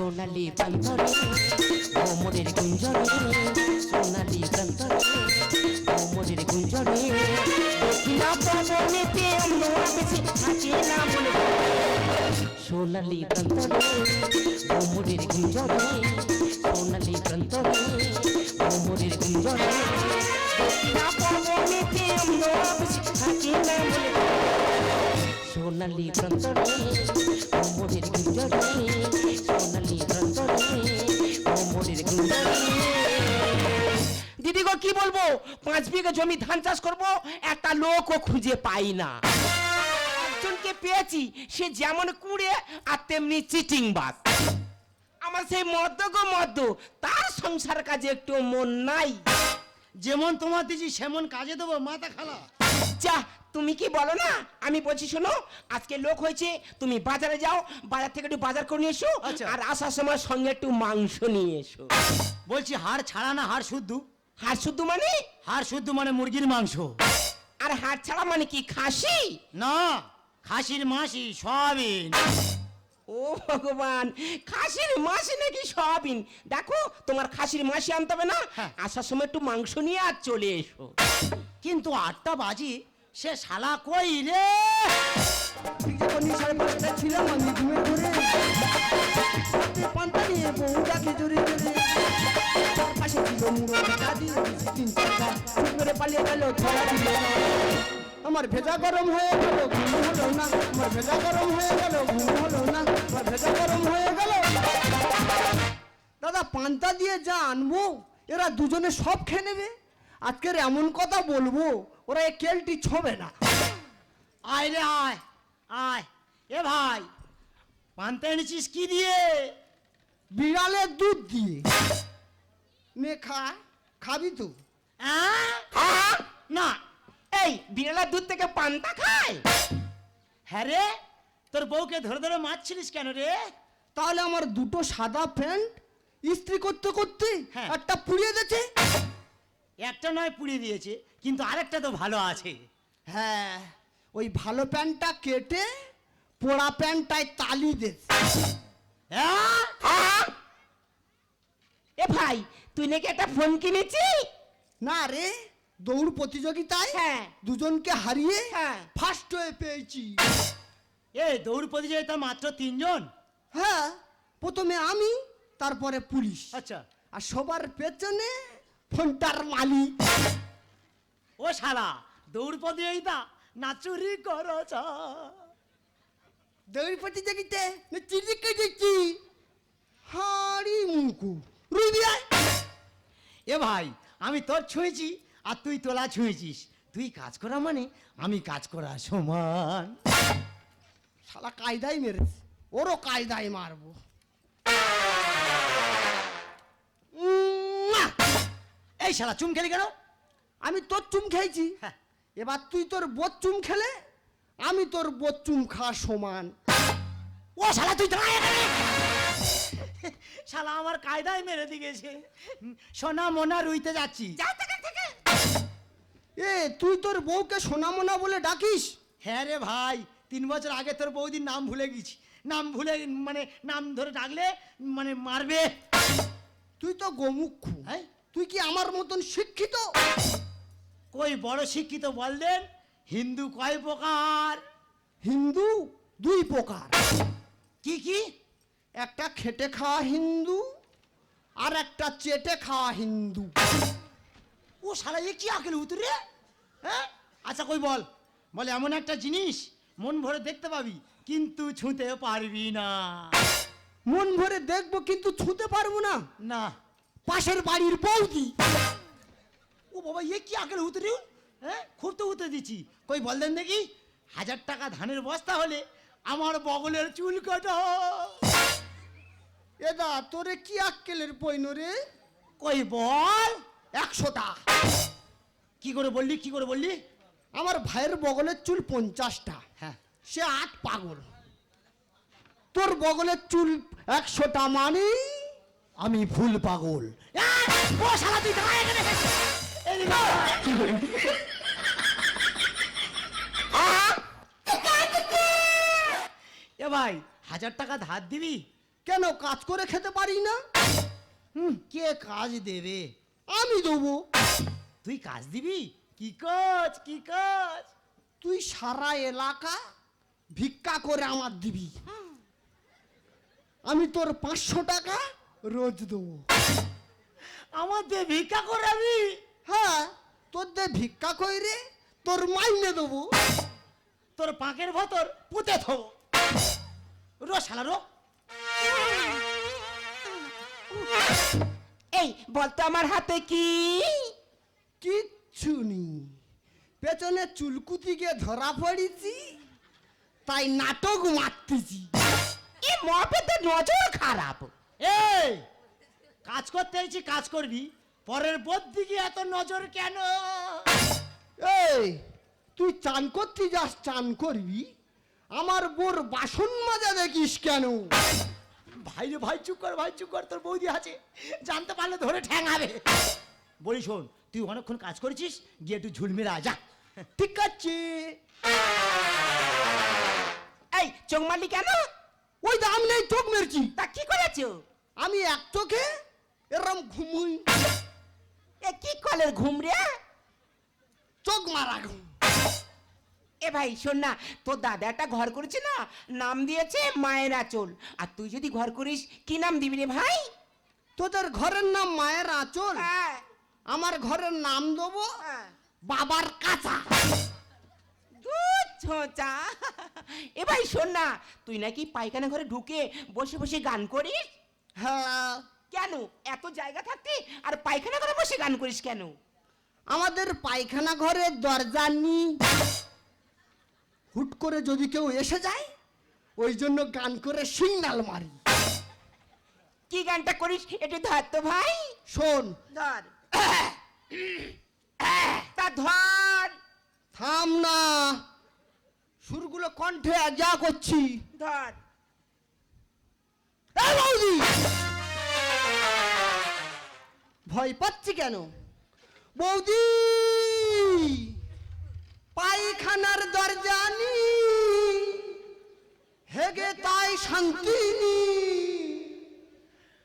সোনালি প্রান্তরে ভ্রমরের গুঞ্জরে, সোনালি প্রান্তরে ভ্রমরের গুঞ্জরে। পবনেতে আমরা বেশি থাকে না মনে সোনালি প্রান্তরে ভ্রমরের গুঞ্জরে, সোনালি প্রান্তরে ভ্রমরের গুঞ্জরে। দক্ষিণা পবনেতে আমরা বেশি না মনে সোনালি প্রান্তরে ভ্রমরের গুঞ্জরে সোনালি প্রান্তরে ভ্রমরের গুঞ্জরে দিদি গো কি বলব? পাঁচ বিঘা জমি ধান চাষ করব একটা লোকও খুঁজে পাই না। একজনকে পেয়েছি সে যেমন কুড়ে আর তেমনি চিটিং বাস। আমার সেই মদ্য গো মদ্য তার সংসার কাজে একটু মন নাই। যেমন তোমার দিছি সেমন কাজে দেবো মাথা খালা। যা তুমি কি বলো না? আমি বলছি শোনো আজকে লোক হয়েছে তুমি বাজারে যাও বাজার থেকে একটু বাজার করে নিয়ে এসো আচ্ছা। আর আসার সময় সঙ্গে একটু মাংস নিয়ে এসো। বলছি হাড় ছাড়া না হাড় শুদ্ধ? হাড় শুদ্ধ মানে? হাড় শুদ্ধ মানে মুরগির মাংস। আর হাড় ছাড়া মানে কি খাসি? না খাসির মাসি সয়াবিন। ও ভগবান খাসির মাসি নাকি সয়াবিন? দেখো তোমার খাসির মাসি আনতে হবে না? হ্যাঁ। আসার সময় একটু মাংস নিয়ে আর চলে এসো। কিন্তু আটটা বাজি সে শালা কই রে? আমার ভেজা গরম হয়ে গেল, ঘুম হলো না। আমার ভেজা গরম হয়ে গেল, ঘুম হলো না। আমার ভেজা গরম হয়ে গেল। দাদা, পান্তা দিয়ে যা আনব, এরা দুজনে সব খেয়ে নেবে। আজকের এমন কথা বলব ওরা এ কেলটি ছবে না। আয় রে আয় আয়। এ ভাই পান্তা এনেছিস কি দিয়ে? বিড়ালের দুধ দিয়ে। নে খা খাবি তো? আহ! না এই বিড়ালের দুধ থেকে পান্তা খায়? হ্যাঁ রে তোর বউকে ধরে ধরে মারছিলিস কেন রে? তাহলে আমার দুটো সাদা প্যান্ট ইস্ত্রি করতে করতে হ্যাঁ। একটা পুড়িয়ে দিয়েছে। একটা নয় পুড়িয়ে দিয়েছে কিন্তু আরেকটা তো ভালো আছে। হ্যাঁ ওই ভালো প্যান্টটা কেটে পোড়া প্যান্টটায় তালি দিয়েছে হ্যাঁ? এ ভাই তুই নাকি একটা ফোন কিনেছি না রে দৌড় প্রতিযোগিতায় হ্যাঁ। দুজনকে হারিয়ে হ্যাঁ। ফার্স্ট হয়ে পেয়েছি। এ দৌড় প্রতিযোগিতা মাত্র তিনজন? হ্যাঁ প্রথমে আমি তারপরে পুলিশ। আচ্ছা। আর সবার পেছনে ফোনটার মালিক। ও শালা দৌড় প্রতিযোগিতা না চুরি করো দৌড় দেখিতে না চিঠি কেটেছি হাড়ি মুকু রুবি এ ভাই আমি তোর ছুঁয়েছি আর তুই তোলা ছুঁয়েছিস। তুই কাজ করা মানে আমি কাজ করা সমান। শালা কায়দায় মেরেছে ওরও কায়দায় মারবো। এই শালা চুম খেলি কেন? আমি তোর চুম খেয়েছি। হ্যাঁ। এবার তুই তোর বোধ চুম খেলে আমি তোর বোধ চুম খাওয়া সমান। ও শালা তুই শালা আমার কায়দায় মেরে দিয়েছে সোনা মোনা রুইতে যাচ্ছি। এ তুই তোর বউকে সোনা মোনা বলে ডাকিস? হ্যাঁ রে ভাই তিন বছর আগে তোর বৌদির নাম ভুলে গেছি। নাম ভুলে মানে নাম ধরে ডাকলে মানে মারবে। তুই তো গোমুখু হ্যাঁ? তুই কি আমার মতন শিক্ষিত? কই বড় শিক্ষিত বল দেন? হিন্দু কয় প্রকার? হিন্দু দুই প্রকার। কি কি? একটা খেটে খাওয়া হিন্দু আর একটা চেটে খাওয়া হিন্দু। ও সারা এ কি আকেল উতরে হ্যাঁ? আচ্ছা কই বল? বলে এমন একটা জিনিস মন ভরে দেখতে পাবি কিন্তু ছুঁতে পারবি না। মন ভরে দেখব কিন্তু ছুঁতে পারব না। না। পাশের বাড়ির বৌদি। ও বাবা এ কি আকেল উতরে হ্যাঁ খুব তো উতরে দিচ্ছি। কই বল দেন দেখি হাজার টাকা ধানের বস্তা হলে আমার বগলের চুল কাটা। এদা তোরে কি আক্কেলের পৈন রে? কই বল একশোটা কি করে বললি কি করে বললি? আমার ভাইয়ের বগলের চুল পঞ্চাশটা হ্যাঁ। সে আট পাগল। তোর বগলের চুল একশোটা মানে আমি ফুল পাগল। ও শালা তুই দাঁড়া এখানে। এদিকে আয়। এ ভাই হাজার টাকা ধার দিবি? কেন কাজ করে খেতে পারি না? হুম, কে কাজ দেবে? আমি দেবো। তুই কাজ দিবি? কি কাজ কি কাজ? তুই সারা এলাকা ভিক্ষা করে আমার দিবি। আমি তোর পাঁচশো টাকা রোজ দেবো। আমার দিয়ে ভিক্ষা করাবি হ্যাঁ তোর দে ভিক্ষা কইরে তোর মাইনে দেবো। তোর পাকের ভতর পুঁতে থবো। রো শালা রো। এই বলতো আমার হাতে কি? কিচ্ছু নেই। পেছনে চুলকুতি গিয়ে ধরা পড়েছি তাই নাটক মারতেছি। এ মপে তো নজর খারাপ। এই কাজ করতে এসেছি কাজ করবি। পরের বোধ দিকে এত নজর কেন? এই তুই চান করতে যাস চান করবি? আমার বোর বাসন মাজা দেখিস কেন? ভাই রে ভাই চুপ কর ভাই চুপ কর তোর বৌদি আছে। জানতে পারলে ধরে ঠ্যাঙাবে। বলি শোন তুই অনেকক্ষণ কাজ করেছিস গিয়ে একটু ঝুলমেরা যা। ঠিক আছে। এই চোখ মারলি কেন? ওই দাম নেই চোখ মেরছি। তা কি করেছ? আমি এক চোখে এরম ঘুমুই। এ কি কলের ঘুম রে? চোখ মারা ঘুম। এ ভাই শোন না তোর দাদা একটা ঘর করেছে না? নাম দিয়েছে মায়ের আঁচল। আর তুই যদি ঘর করিস কি নাম দিবি রে ভাই? তোদের ঘরের নাম মায়ের আঁচল? হ্যাঁ। আমার ঘরের নাম দেবো হ্যাঁ। বাবার কাঁচা। ছোঁচা। এ ভাই শোন না তুই নাকি পায়খানা ঘরে ঢুকে বসে বসে গান করিস? হ্যাঁ। কেন? এত জায়গা থাকতে আর পায়খানা ঘরে বসে গান করিস কেন? আমাদের পায়খানা ঘরের দরজা নি হুট করে যদি কেউ এসে যায় ওই জন্য গান করে সিগনাল মারি। কি গানটা করিস একটু ধর তো ভাই। শোন। ধর। তা ধর। থাম না। সুরগুলো কণ্ঠে যা করছি। ধর। ভয় পাচ্ছি কেন? বৌদি! পায়খানার দরজা নি হেগে তাই শান্তি নি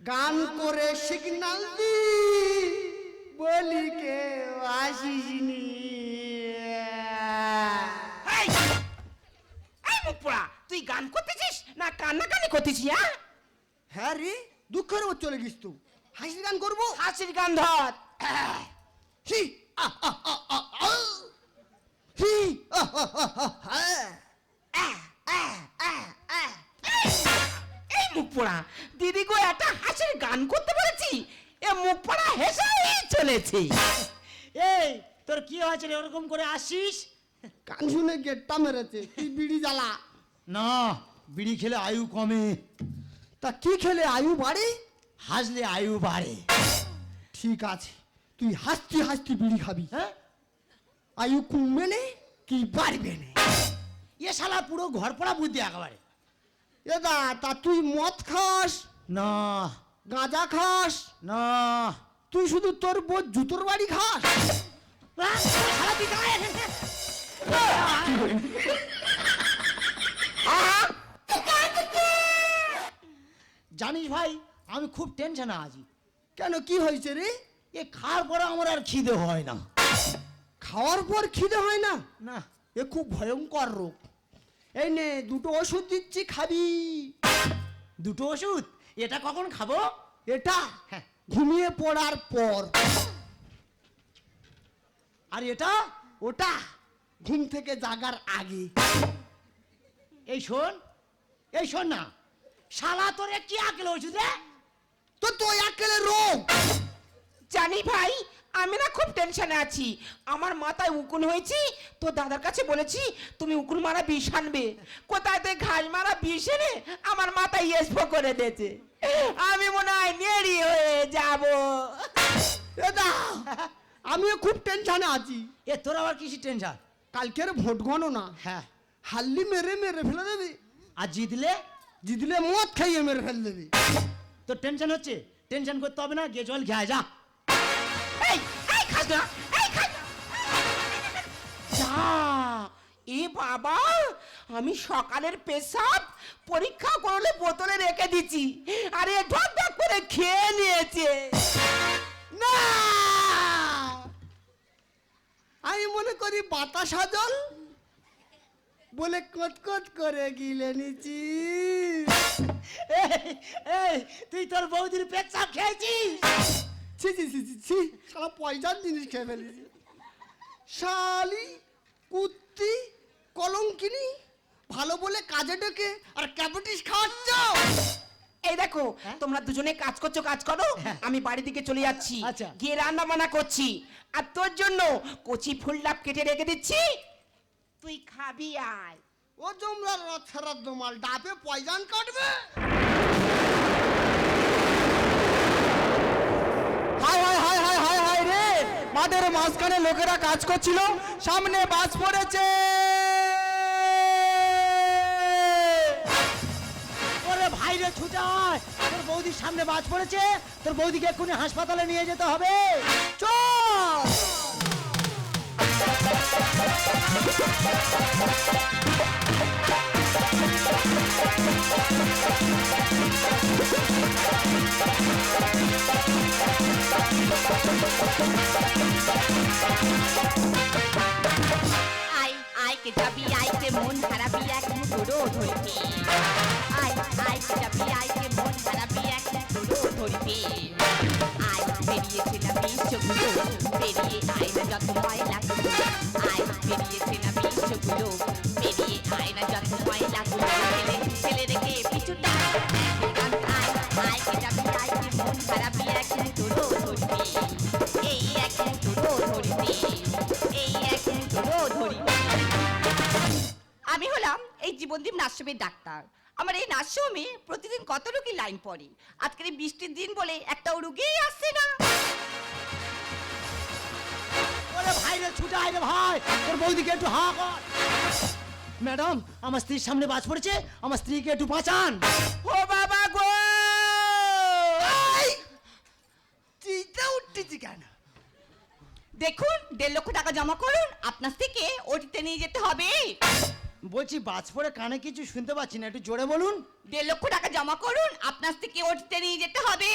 গান করে সিগনাল দি বলি কে মুখপোড়া তুই গান করতেছিস না কান্নাকানি করতেছিস হ্যাঁ? হ্যাঁ রে? দুঃখের ওর চলে গিস তো হাসির গান করব? হাসির গান ধর। হি! আ, আ, আ, আ, আ। হি। এই মুখপোড়া দিদি গো একটা হাসির গান করতে পেরেছি এ মুখপোড়া হেসেই চলেছে। এই তোর কি হয়েছে রে? ওরকম করে আসিস গান শুনে গেটটা মেরেছে। তুই বিড়ি জ্বালা। না বিড়ি খেলে আয়ু কমে। তা কি খেলে আয়ু বাড়ে? হাসলে আয়ু বাড়ে। ঠিক আছে তুই হাসতি হাসতি বিড়ি খাবি। হ্যাঁ? আয়ু কমবে নে কি বাড়বে নে? এ শালা পুরো ঘর পড়া বুদ্ধি একেবারে। এদা তা তুই মদ খাস? না। গাঁজা খাস? না। তুই শুধু তোর বোধ জুতোর বাড়ি খাস আহ, শালা তুই দাঁড়ায়। জানিস ভাই আমি খুব টেনশনে আছি। কেন কি হয়েছে রে? এ খাওয়ার পরে আমার আর খিদে হয় না। খাওয়ার পর খিদে হয় না? না। এ খুব ভয়ঙ্কর রোগ। এই নে দুটো ওষুধ দিচ্ছি খাবি। দুটো ওষুধ? এটা কখন খাব? এটা হ্যাঁ। ঘুমিয়ে পড়ার পর। আর এটা? ওটা ঘুম থেকে জাগার আগে। এই শোন এই শোন না। শালা তোরে কি আকেল ওষুধ রে? তো তো একেলে রোগ জানি ভাই আমি না খুব টেনশনে আছি। আমার মাথায় উকুন হয়েছি তো দাদার কাছে বলেছি তুমি উকুন মারা বিষ আনবে। কোথায় থেকে ঘাস মারা বিষ এনে আমার মাথায় এসবো করে দিয়েছে আমি মনে হয় নেড়ি হয়ে যাব। এদা আমিও খুব টেনশনে আছি। এ তোর আবার কিসি টেনশন? কালকের ভোট গণনা। হ্যাঁ। হাল্লি মেরে মেরে ফেলে দেবে। আর জিতলে? জিতলে মদ খাইয়ে মেরে ফেলে দেবে তোর টেনশন হচ্ছে টেনশন করতে হবে না গিয়ে জল খেয়ে যা এই এই খাস না এই খাস যা এ বাবা আমি সকালের পেশাব পরীক্ষা করলে বোতলে রেখে দিচ্ছি আর এ ঢক ঢক করে খেয়ে নিয়েছে না আমি মনে করি বাতাসা জল বলে কটকট করে গিলে নিচ্ছি এই, তুই তোর বৌদির পেচ্ছাপ খেয়েছিস? ছি ছি ছি ছি ছি সারা পয়সার জিনিস খেয়ে ফেলেছি। শালি কুত্তি কলঙ্কিনি ভালো বলে কাজে ডেকে আর ক্যাপিটিস খাওয়াচ্ছ? এই দেখো তোমরা দুজনে কাজ করছ কাজ করো আমি বাড়ি দিকে চলে যাচ্ছি। আচ্ছা। গিয়ে রান্না বান্না করছি। আর তোর জন্য কচি ফুল ডাব কেটে রেখে দিচ্ছি। তুই খাবি আয়। ও জমলার রাত দোমাল ডাবে পয়জান কাটবে? হায় হায় হায় হায় হায় হায় রে! মাঠের মাঝখানে লোকেরা কাজ করছিল সামনে বাস পড়েছে। ওরে ভাই রে ছুটে আয়। তোর বৌদির সামনে বাজ পড়েছে তোর বৌদিকে এক্ষুনি হাসপাতালে নিয়ে যেতে হবে। চল! আই আই কে যাবি, আই কে মন খারাপি এক মুঠো ধরবি আই আই কে যাবি, আই কে মন খারাপি এক মুঠো ধরবি আই বেরিয়েছিলাম বিশ্বগুলো বেরিয়ে আয় যত ময়লা। এই এক মুঠো ধরবি এই এক মুঠো ধরবি আমি হলাম এই জীবনদীপ নার্সিমের ডাক্তার। আমার এই নার্সিংহোমে প্রতিদিন কত রোগী লাইন পড়ে? আজকের বৃষ্টির দিন বলে একটাও রুগীই আসছে না। ভাই রে ছুটে আয় রে ভাই। তোর বৌদিকে একটু হা কর। ম্যাডাম আমার স্ত্রীর সামনে বাজ পড়েছে আমার স্ত্রীকে একটু বাঁচান। ও বাবা গো! চিতা উঠতেছি কেন? দেখুন দেড় লক্ষ টাকা জমা করুন আপনার থেকে ওটিতে নিয়ে যেতে হবে। বলছি বাজ পড়ে কানে কিছু শুনতে পাচ্ছি না একটু জোরে বলুন। দেড় লক্ষ টাকা জমা করুন আপনার থেকে ওটিতে নিয়ে যেতে হবে।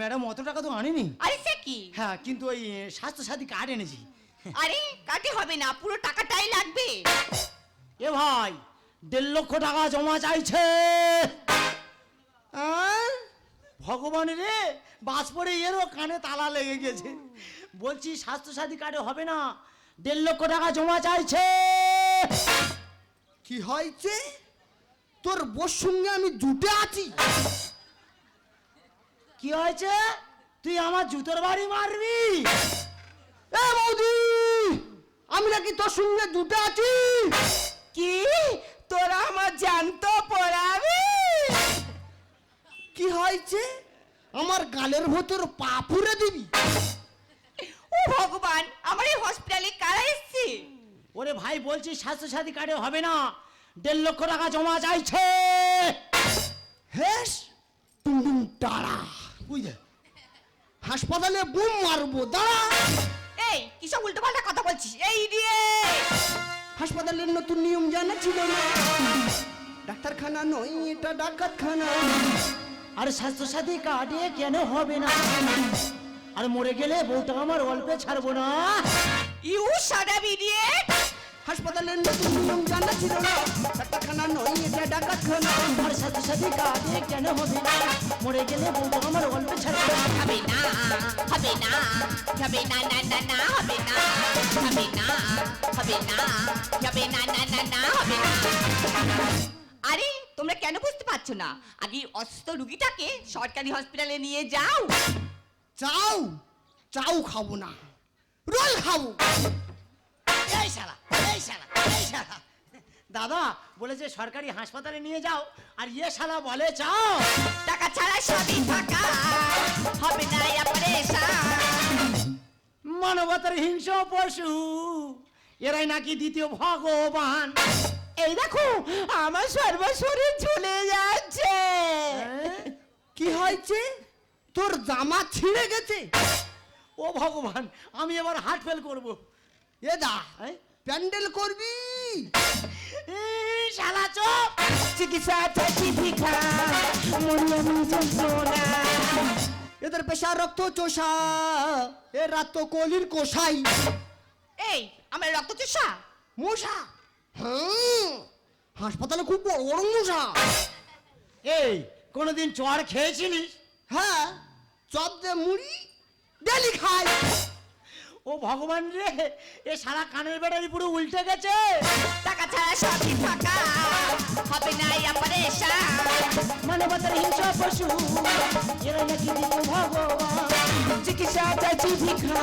ম্যাডাম অত টাকা তো আনিনি। আরে সে কি? হ্যাঁ কিন্তু ওই এ, স্বাস্থ্যসাথী কার্ড এনেছি। আরে কাটে হবে না পুরো টাকাটাই লাগবে। এ ভাই দেড় লক্ষ টাকা জমা চাইছে। ভগবান রে বাস পড়ে এরও কানে তালা লেগে গেছে। বলছি স্বাস্থ্যসাথী কার্ডে হবে না দেড় লক্ষ টাকা জমা চাইছে। কি হয়েছে? তোর বোর সঙ্গে আমি জুটে আছি। কি হয়েছে? তুই আমার জুতোর বাড়ি মারবি? এ বৌদি আমি নাকি তোর সঙ্গে জুটে আছি। কি? তোরা আমার জানতো পড়াবি? কি হয়েছে? আমার গালের ভেতর পা পুরে দিবি? ও ভগবান আমার এই হসপিটালে কারা এসছে? ওরে ভাই বলছি স্বাস্থ্যসাথী কার্ডে হবে না। দেড় লক্ষ টাকা জমা চাইছে। হেস টুমটুম টাড়া। বুঝলে হাসপাতালে বুম মারবো দাঁড়া। এই কিসব উল্টো পাল্টা কথা বলছিস? এই দিয়ে হাসপাতালের নতুন নিয়ম জানা ছিল না। ডাক্তারখানা নয় এটা ডাকাতখানা। আরে স্বাস্থ্যসাথী কার্ডে কেন হবে না? আরে মরে গেলে বউটা আমার অল্পে ছাড়বো না। ইউ সাদা ইডিয়েট! হাসপাতালের নতুন নিয়ম জানা ছিল না। ডাক্তারখানা নয় এটা ডাকাতখানা। আর স্বাস্থ্যসাথী কার্ডে কেন হবে না? মরে গেলে বউটা আমার অল্পে ছাড়বো না। হবে না হবে না হবে না না না না হবে না হবে না হবে না হবে না না না না হবে না। আরে তোমরা কেন বুঝতে পারছ না? আগে অসুস্থ রুগীটাকে সরকারি হসপিটালে নিয়ে যাও। চাও চাও খাব না। রোল খাব। এই শালা। এই শালা এই শালা। দাদা বলেছে সরকারি হাসপাতালে নিয়ে যাও আর ইয়ে শালা বলে চাও। টাকা ছাড়া সবই থাকা হবে না মানবতার হিংস পশু এরাই নাকি দ্বিতীয় ভগবান। এই দেখো আমার সর্বশরীর ঝুলে যাচ্ছে। কি হয়েছে? তোর জামা ছিঁড়ে গেছে? ও ভগবান আমি এবার হার্ট ফেল করব। এ দা? প্যান্ডেল করবি? এই শালা চোপ! চিকিৎসা এদের পেশা রক্ত চোষা এ রাত তো কলির কোষাই। এই আমার রক্ত চোষা? মশা হ্যাঁ হাসপাতালে খুব বড় বড় মশা এই কোনোদিন চড় খেয়েছিলিস? হ্যাঁ চপ দে মুড়ি ডেলি খাই। ও ভগবান রে এ সারা কানের বেড়ারি পুরো উল্টে গেছে। টাকা ছাড়া সবই ফাঁকা হবে না অপারেশন। মানবতার হিংসা পশু এরা নাকি দিত ভগবান। চিকিৎসা চাচি ভিক্ষা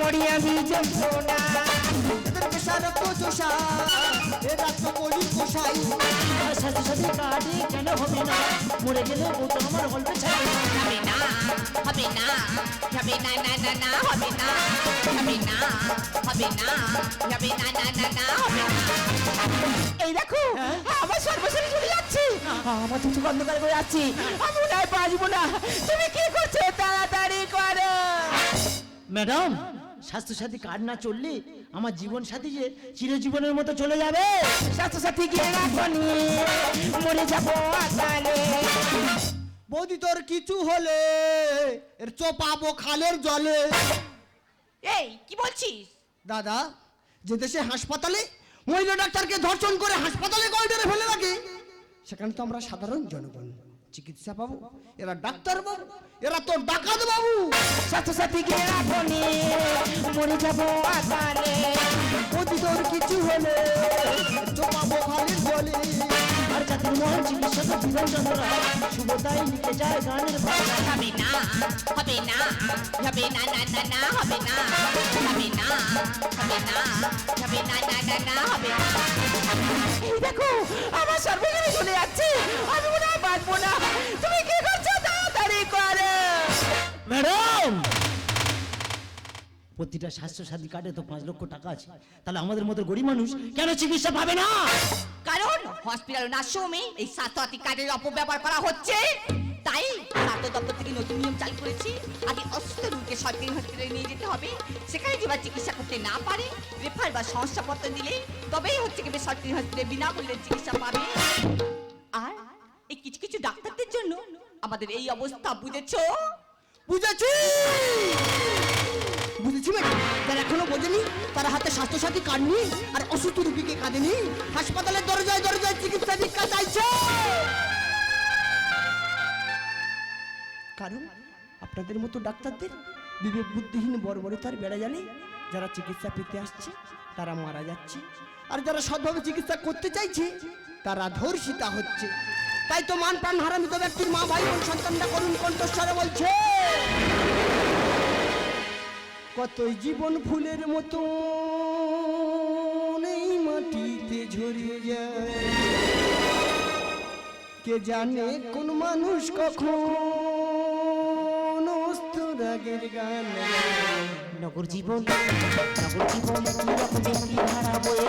মরি আমি যন্ত্রণা রক্ত চোষা এ রাত তো কোষাই সাথে সাথে কাটে কেন হবে না? মরে গেলে ও তো আমার গল্পে ছাড়বে না। হবে না হবে না হবে না না না না হবে না। হবে না হবে না হবে না না না না হবে না। এই দেখো আমার সর্বশরী চলে যাচ্ছে। আমার তো চোখ অন্ধকার করে যাচ্ছি। আমি হয় বাঁচবো না। তুমি কি করছ? তাড়াতাড়ি করো। ম্যাডাম স্বাস্থ্যসাথী কার্ড না চললে আমার জীবন সাথী যে চিরজীবনের মতো চলে যাবে? স্বাস্থ্যসাথী গিয়ে মরে যাব বৌদি তোর কিছু হলে এর চোপাবো খালের জলে। এই কি বলছিস? দাদা যে দেশে হাসপাতালে মহিলা ডাক্তারকে ধর্ষণ করে হাসপাতালে করিডোরে ফেলে রাখে সেখানে তো আমরা সাধারণ জনগণ। চিকিৎসা পাবো এরা ডাক্তার বাবু এরা তো ডাকাত বাবু। স্বাস্থ্যসাথী গিয়ে রাখনি মরে যাব তোর কিছু হলে খালের জলে। আর জাতির মহান চিকিৎসক জীবন চন্দ্র শুভতাই লিখে যায় গানের ভাষা। হবে না হবে না হবে না না না না হবে না হবে না হবে না হবে না না না না হবে না। দেখো আমার সর্বজনে চলে যাচ্ছে। আমি বাঁচবো না। তুমি কি করছ? তাড়াতাড়ি করো। ম্যাডাম! প্রতিটা স্বাস্থ্যসাথী কার্ডে তো পাঁচ লক্ষ টাকা আছে। তাহলে আমাদের মতো গরিব মানুষ কেন চিকিৎসা পাবে না? কারণ হসপিটাল নার্সিংহোমে এই স্বাস্থ্যসাথী কার্ডের অপব্যবহার করা হচ্ছে। তাই স্বাস্থ্য দপ্তর থেকে নতুন নিয়ম চালু করেছি। আগে অসুস্থ রোগীকে সরকারি হসপিটালে নিয়ে যেতে হবে। সেখানে যে বা চিকিৎসা করতে না পারে রেফার বা শংসাপত্র দিলে তবেই হচ্ছে কি সরকারি হসপিটালে বিনামূল্যে চিকিৎসা পাবে। এই কিছু কিছু ডাক্তারদের জন্য আমাদের এই অবস্থা বুঝেছ? বুঝেছি। বুঝেছি ম্যাডাম যারা এখনও বোঝেনি, তারা হাতে স্বাস্থ্যসাথী কার্ড নিয়ে আর অসুস্থ রুগীকে কাঁদেনি হাসপাতালের দরজায় দরজায় চিকিৎসা দীক্ষা চাইছে। কারণ আপনাদের মতো ডাক্তারদের বিবেক বুদ্ধিহীন বর্বরতার বেড়া জানে যারা চিকিৎসা পেতে আসছে, তারা মারা যাচ্ছে। আর যারা সৎভাবে চিকিৎসা করতে চাইছে, তারা ধর্ষিতা হচ্ছে। তাই তো মান প্রাণ হারামিত ব্যক্তির মা ভাই বোন সন্তানরা করুণ কণ্ঠস্বরে বলছে কতই জীবন ফুলের মতো এই মাটিতে ঝরে যায় কে জানে কোন মানুষ কখন রাগের গান। নগর জীবন নগর জীবন কি রকমে কি ধারা বয়ে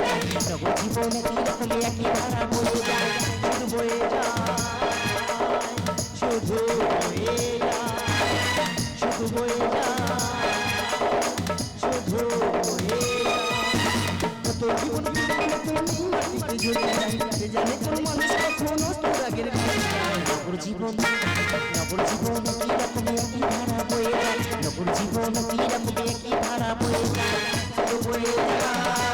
নগর জীবন কি রকমে কি ধারা বয়ে যায়? শুধু বয়ে যায়, শুধু বয়ে যায়, শুধু বয়ে যায়, শুধু বয়ে কত জীবন ঝরে যায়। জানে কোন মানুষ কখন রাগের গান গায়। নগর জীবন নগর জীবন নবুর জীবন পীরা মুখে কি বয়ে যায় বয়ে যায়